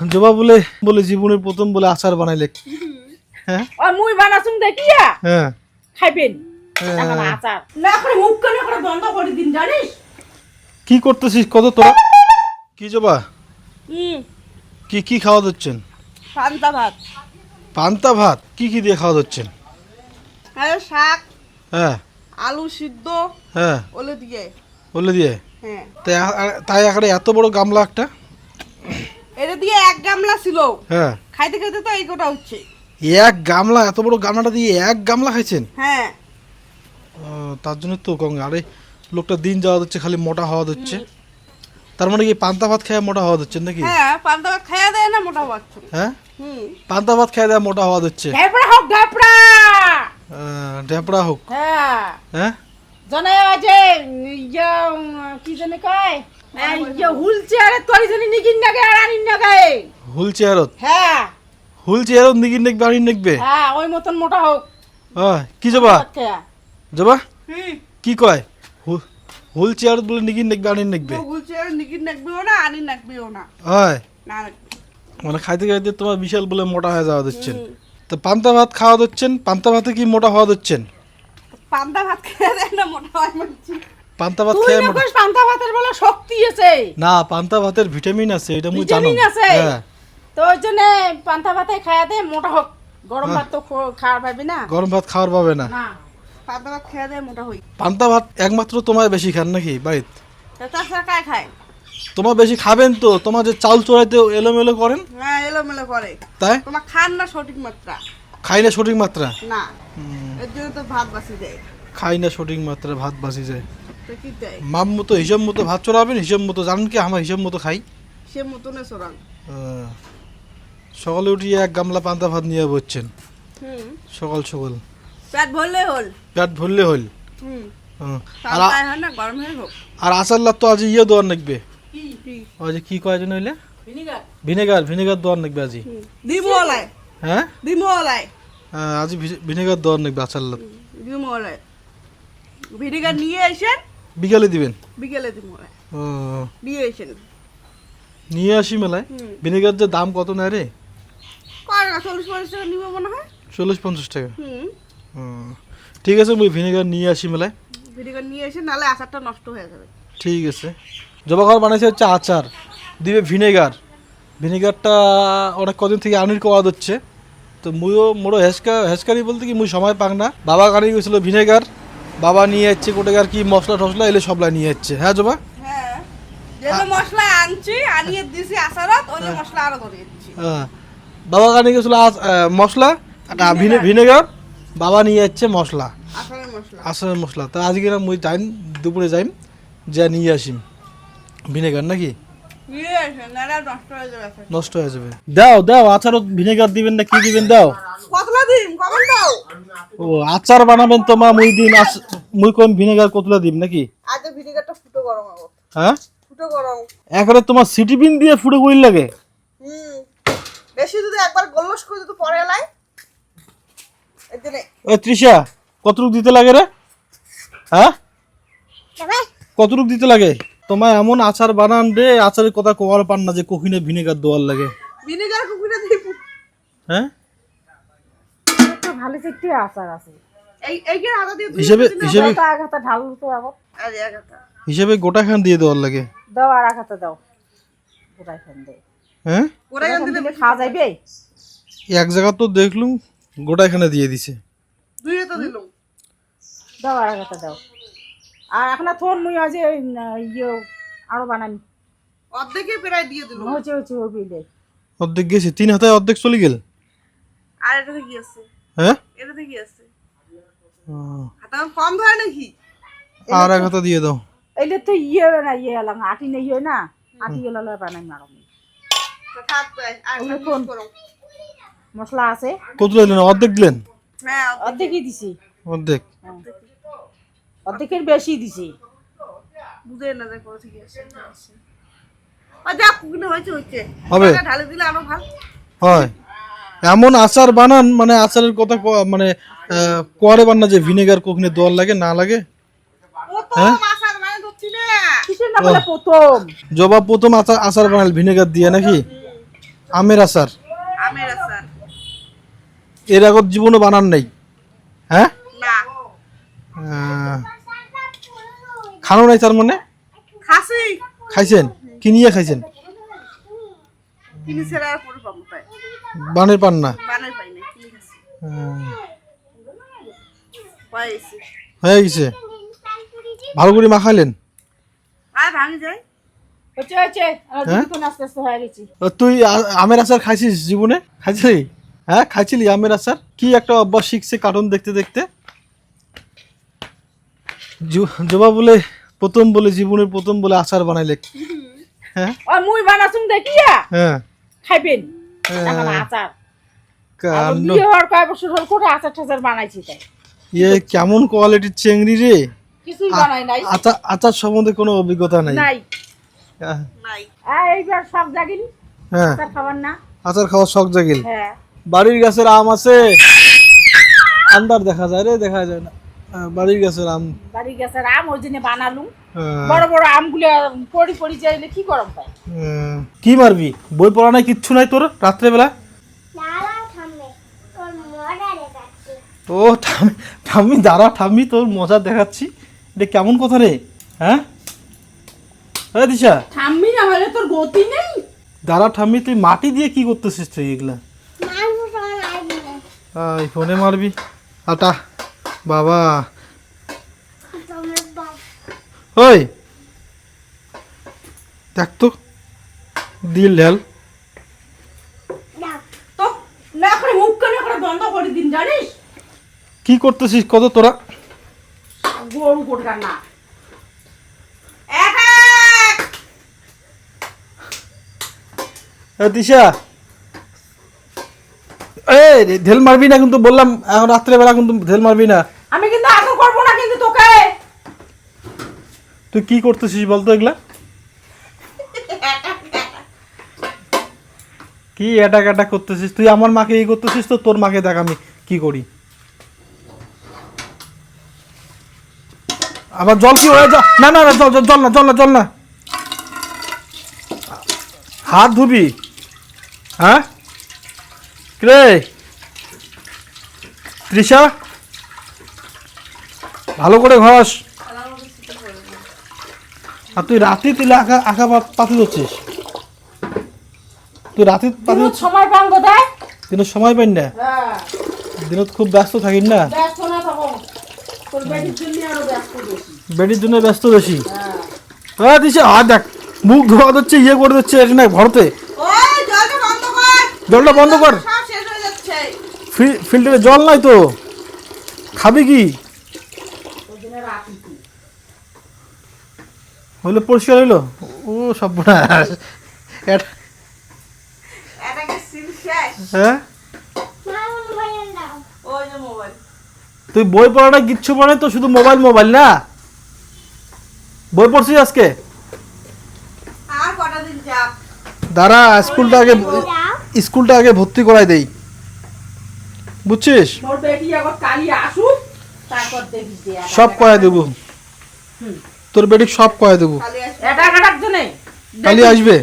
জবা বলে বলে জীবনের প্রথম বলে আচার বানাইলে। হ্যাঁ? ওই মুই বানাছুম দেখিয়া হ্যাঁ। খাইবেন। হ্যাঁ। আচার। না করে মুখ কানে করে বন্ধ করে দিন জানিস? কি করতেছিস? কত তোরা? কি জবা? কি কি খাওয়া দিচ্ছেন পান্তা ভাত। পান্তা ভাত? কি কি দিয়ে খাওয়া দিচ্ছেন আর শাক। হ্যাঁ। আলু সিদ্ধ। হ্যাঁ। ওলে দিয়ে। ওলে দিয়ে? হ্যাঁ। তাই তাই আকারে এত বড় গামলা একটা? এটা দিয়ে এক গামলা ছিল। হ্যাঁ। খাইতে খাইতে তো এই গোটা হচ্ছে এক গামলা এত বড় গামলাটা দিয়ে এক গামলা খাইছেন? হ্যাঁ। তার জন্য তো কম আরে লোকটা দিন যাওয়া দিচ্ছে খালি মোটা হওয়া দিচ্ছে। তার মানে কি পান্তা ভাত খেয়ে মোটা হওয়া দিচ্ছেন নাকি? হ্যাঁ পান্তা ভাত খাইয়া দেয় না মোটা পাচ্ছ হ্যাঁ? হুম। পান্তা ভাত খেয়ে দেয় মোটা হওয়া দিচ্ছে। ঢেপড়া হোক ঢেপড়া! ঢেপড়া হোক। হ্যাঁ। হ্যাঁ? জনে যে ইয়ে কি জানে কয়? হুল চেয়ারে তোর জানি নিকিন নাগে আর আনিন নাগে। হুল চেয়ারত? হ্যাঁ। হুল চেয়ারত হ্যাঁ ওই মতন মোটা হোক। হ্যাঁ কি যাবা ভাত যাবা কি কয়? হুল চেয়ারত বলে হুল চেয়ারে নিকিন নাকবেও না আনিন নাকবেও না। হয়। না মানে খাইতে খাইতে তোমার বিশাল বলে মোটা হয়ে যাওয়া দিচ্ছেন। তো পান্তা ভাত খাওয়া দিচ্ছেন? পান্তা ভাতে কি মোটা হওয়া দিচ্ছেন? পান্তা ভাত খেয়ে না মোটা হয় বলছি। পান্তা ভাত খেয়ে মোটা কইস পান্তা ভাতের বলে শক্তি আছে? না পান্তা ভাতের ভিটামিন আছে এটা মুই জানো। ভিটামিন আছে? হ্যাঁ। তো ওই জন্য পান্তা ভাতে খাইয়া দে মোটা হোক। গরম ভাত তো খাওয়ার পাবি না? গরম ভাত খাওয়ার পাবে না। না পান্তা ভাত খেয়ে দে মোটা হই। পান্তা ভাত একমাত্র তোমার বেশি খান নাকি বাড়িত? তাছাড়া কায় খায়? তোমার বেশি খাবেন তো তোমার যে চাউল চড়াইতে এলোমেলো করেন? হ্যাঁ এলোমেলো করে। তাই? তোমার খান না সঠিক মাত্রা? খাই না সঠিক মাত্রা? না। এর জন্য তো ভাত বাসি দেয়। খাই না সঠিক মাত্রা ভাত বাসি যায়। মাম মতো হিসাব মতো ভাত চড়াবেন হিসাব মতো জানেন কি? আমার হিসাব মতো খাই সে সোরাং আহ, সকালে উঠিয়ে এক গামলা পান্তা ভাত নিয়ে বসছেন। সকাল সকাল। পেট ভরলে হল? পেট ভরলে হুম। আর পান্তা আ- হয় না গরম হয়ে হোক আর আচার তো আজ ইয়ে দেওয়ার নাকবে। কি? কি? ওই যে কি কয় যেন হইলে? ভিনেগার। ভিনেগার দেওয়ার নাকবে আজি। দিমো ওলাই হ্যাঁ? দিমো ওলাই আজি ভিনেগার দেওয়ার নাকবে আচার লাগ দিমো ওলাই ভিনিগার নিয়ে আসেন বিকালে দিবেন? বিকেলে ওলাই ও। নিয়ে আসেন নিয়ে আসি মেলায়? ভিনেগার যে দাম কত নেয় রে? চল্লিশ পঞ্চাশ টাকা নিবে মনে হয়। চল্লিশ পঞ্চাশ টাকা। ঠিক আছে মুই ভিনেগার নিয়ে আসি মেলায়। ভিনিগার নিয়ে এসে নালে আচারটা নষ্ট হয়ে যাবে। ঠিক আছে। জবা খাবার বানাইছে হচ্ছে আচার। দিবে ভিনেগার। ভিনেগারটা অনেক কদিন থেকে আনির কোয়া দিচ্ছে। তো মুইও মোড়ো হেসকা হেসকারি বলতে কি মুই সময় পাক না। বাবা গাড়ি গেছিল ভিনেগার। বাবা নিয়ে যাচ্ছে কোটেগার কি মশলা টসলা এলে সবলা নিয়ে যাচ্ছে হ্যাঁ জবা? হ্যাঁ। মশলা আনছি আনিয়ে দিছি আচারত ওই মশলা আরও দিচ্ছি। হ্যাঁ। বাবা গাড়ি গেছিল মশলা? ভিনে- ভিনেগার। বাবা নিয়ে যাচ্ছে মশলা। আচারের মশলা। তা আজকে না মুই যাইম দুপুরে যাইম যা নিয়ে আসিম। ভিনেগার নাকি? নষ্ট হয়ে যাবে হয়ে দাও দাও আচারও ভিনেগার দিবেন না কি দিবেন দাও। দাও ও আচার বানাবেন তো মা মুই দিন মুই কোন ভিনেগার কতলা দিম নাকি? আজ ভিনিগারটা ফুটো গরম হবে। হ্যাঁ? ফুটো গরম। একবারে তোমার সিটি পিন দিয়ে ফুটে কইল লাগে? হুম। বেশি যদি একবার গোল্লস করে যদি পরে জন্যে ওই তৃষা কতটুক দিতে লাগে রে? হ্যাঁ? কতটুক দিতে লাগে? তোমার এমন আচার বানান রে আচারের কথা কোয়ার পান না যে কখিনে ভিনেগার দেওয়ার লাগে। ভিনিগার কুকুরে দিব হ্যাঁ? ভালো একটি আচার আছে। এই এই কি আদা দিয়ে হিসেবে হিসেবে এক হাতে ঢাল তো আবার আরে এক হাতে হিসেবে গোটা খান দিয়ে দেওয়ার লাগে। দাও আর এক হাতে দাও। গোটাই খান দে হ্যাঁ গোটাই খান দিলে খাওয়া যাবে এক জায়গা তো দেখলুম গোটা এখানে দিয়ে দিছে। দুই হাতে দিলাম দাও আর এক হাতে দাও। আর এখন থোন মুই আজ ইয়ে আরও বানানি অর্ধেকে প্রায় দিয়ে দিল। হচ্ছে হচ্ছে ওই বিলে অর্ধেক গেছে তিন হাতে অর্ধেক চলে গেল। আর এটাতে কি আছে? হ্যাঁ? এটাতে কি আছে হাতে কম ধরে নাকি? আর এক হাতে দিয়ে দাও। তো ইয়ে না ইয়ে এলাম আটি নেই হয় না? আটি এলালে বানাই মারো মশলা আছে? কত দিলেন? অর্ধেক দিলেন? হ্যাঁ অর্ধেকই দিছি। অর্ধেক। অর্ধেকের বেশি দিছি। বুঝে না যে কোথা থেকে আসে আর যা কুকুনে হয়েছে হচ্ছে ঢালে দিলে আরও ভালো। হয়। এমন আচার বানান মানে আচারের কথা ক- মানে কোয়ারে বান্না যে ভিনেগার কখনো দেওয়ার লাগে না লাগে? না না প্রথম? জবা প্রথম আচার আচার বানাল ভিনেগার দিয়ে নাকি? আমের আচার। এর আগত জীবনে বানান নাই। হ্যাঁ? না। খানো নাই তার মানে? খাইছেন? কিনিয়ে খাইছেন? ছেড়ে আর পাবো বানের পান না? পাই পাইছি হয়ে। গেছে। ভালো করে মাখাইলেন? আর ভাঙি যায়। হচ্ছে হচ্ছে হ্যাঁ? হয়ে তুই আমের আচার খাইছিস জীবনে? খাইছিলি? হ্যাঁ খাইছিলি আমের আচার? কি একটা অভ্যাস শিখছে কার্টুন দেখতে দেখতে? জবা বলে প্রথম বলে জীবনের প্রথম বলে আচার বানাইলে। হ্যাঁ? মুই বানাছুম দেখিয়া? হ্যাঁ। খাইবেন? হ্যাঁ। আচার। বিয়ে হওয়ার কয় বছর হল করে আচার টাচার বানাইছি তাই? ইয়ে কেমন কোয়ালিটির চেংড়ি রে? কিছুই বানাই নাই। আচার আচার সম্বন্ধে কোনো অভিজ্ঞতা নাই। নাই। নাই। এইবার সব জাগিল? হ্যাঁ। আচার খাবার না? আচার খাওয়ার শখ জাগিল? হ্যাঁ। বাড়ির গাছের আম আছে? আন্দার দেখা যায় রে দেখা যায় না। বাড়ির গাছের আম। বাড়ি গেছে আম ওই জন্য বানালুম। হ্যাঁ, বড় বড় আমগুলো পড়ি পড়ি যাইলে কি গরম পায়? হ্যাঁ। কি মারবি? বই পড়া নাই কিচ্ছু নাই তোর রাত্রেবেলা? ও ঠামি ঠাম্মি দাঁড়া ঠাম্মি তোর মজা দেখাচ্ছি। এটা কেমন কথা রে? হ্যাঁ? হ্যাঁ দিশা? ঠাম্মি না হলে তোর গতি নেই। দাঁড়া ঠাম্মি তুই মাটি দিয়ে কি করতেছিস তুই এগুলা? আই ফোনে মারবি। আটা। বাবা। ওই। দেখ তো। দিল ঢেল। তো না করে মুখ কেন করে বন্ধ করে দিন জানিস? কি করতেছিস? কত তোরা? গরু কোটকার না। দিশা এ ঢেল মারবি না কিন্তু বললাম এখন রাত্রেবেলা কিন্তু ঢেল মারবি না। আমি কিন্তু আদর করব না কিন্তু তোকে। তুই কি করতেছিস বলতো এগুলা? কি অ্যাটাক অ্যাটাক করতেছিস? তুই আমার মাকে এই করতেছিস তো তোর মাকে দেখ আমি কি করি। আবার জল কি হয়ে যা না না না জল জল- জল না জল না জল না। হাত ধুবি। হ্যাঁ? রে তৃষা? ভালো করে ঘষ আর তুই রাতে তুই আঁকা আঁকা পাতি হচ্ছিস তুই রাতে পাতি দিনত হচ্ছিস সময় পান কোথায়? দিনের সময় পাই না? হ্যাঁ। দিনত খুব ব্যস্ত থাকিস না? না বেটির জন্য ব্যস্ত বেশি? হ্যাঁ। দিছে আর দেখ। মুখ ধোয়া দিচ্ছে ইয়ে করে দিচ্ছে এখানে ভরতে জলটা বন্ধ কর জলটা বন্ধ কর সব শেষ হয়ে যাচ্ছে ফি- ফিল্টারে জল নাই তো। খাবি কি? হইল পরিষ্কার হইল? ও সব এটা হ্যাঁ? তুই বই পড়াটা কিচ্ছু পড়ে তো শুধু মোবাইল মোবাইল না? বই পড়ছিস আজকে? দাঁড়া স্কুলটা আগে স্কুলটা আগে ভর্তি করাই দেই। বুঝছিস? মোর বেটি আবার কালি আসুক তারপর দেখিস সব কয়ে দেবো। তোর বেটি সব কয়ে দেবো। এটা কাটার জন্য? কালি আসবে।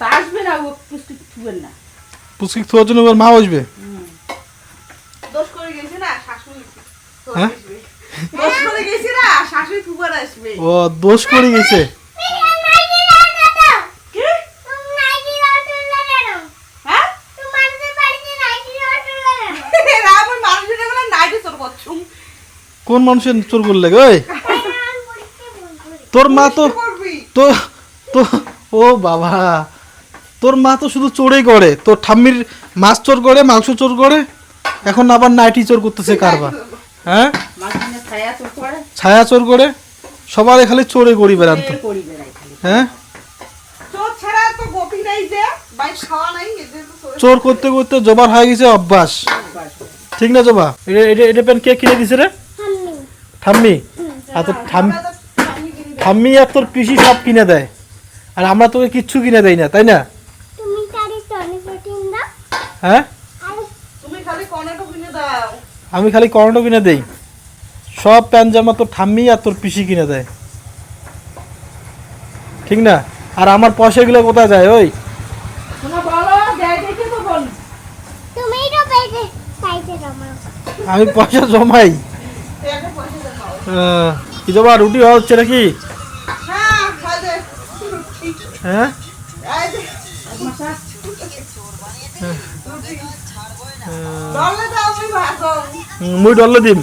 তা আসবে না ও পুষ্টি থুবেন না। পুষ্কি থোয়ার জন্য এবার মা আসবে। দোষ করে গেছি না শাশুড়ি হ্যাঁ? দোষ করে গেছি না শাশুড়ি থুবার আসবে। ও দোষ করে গেছে কি হ্যাঁ আমার মানুষের বলে কোন মানুষের চোর করলে গে ওই? তোর মা তো তো তো ও বাবা। তোর মা তো শুধু চোরেই করে। তোর ঠাম্মির মাছ চোর করে মাংস চোর করে। এখন আবার নাইটি চোর করতেছে কারবার। হ্যাঁ? ছায়া চোর করে। সবার খালি চোরে করি বেড়ান হ্যাঁ? তো গপি নাই যে। বাইক খাওয়া নাই এদের তো তোর চোর করতে করতে জবার হয়ে গেছে অভ্যাস। ঠিক না জবা? এটা এটা প্যান্ট কে কিনে দিছে রে? ঠাম্মি। আর তোর ঠাম্মি আর তোর পিসি সব কিনে দেয়। আর আমরা তোকে কিচ্ছু কিনে দেই না তাই না? তুমি তারি টনি প্রোটিন দাও। হ্যাঁ? আর তুমি খালি কর্নাটো কিনে দাও। আমি খালি করোটো কিনে দেই। সব প্যান্ট জামা তোর ঠাম্মি আর তোর পিসি কিনে দেয়। ঠিক না? আর আমার পয়সাগুলো কোথায় যায় ওই শোনো বলো দেয় জমা আমি পয়সা জমাই। কি জমা রুটি হওয়া হচ্ছে নাকি? হ্যাঁ? মুই ডলে দিম।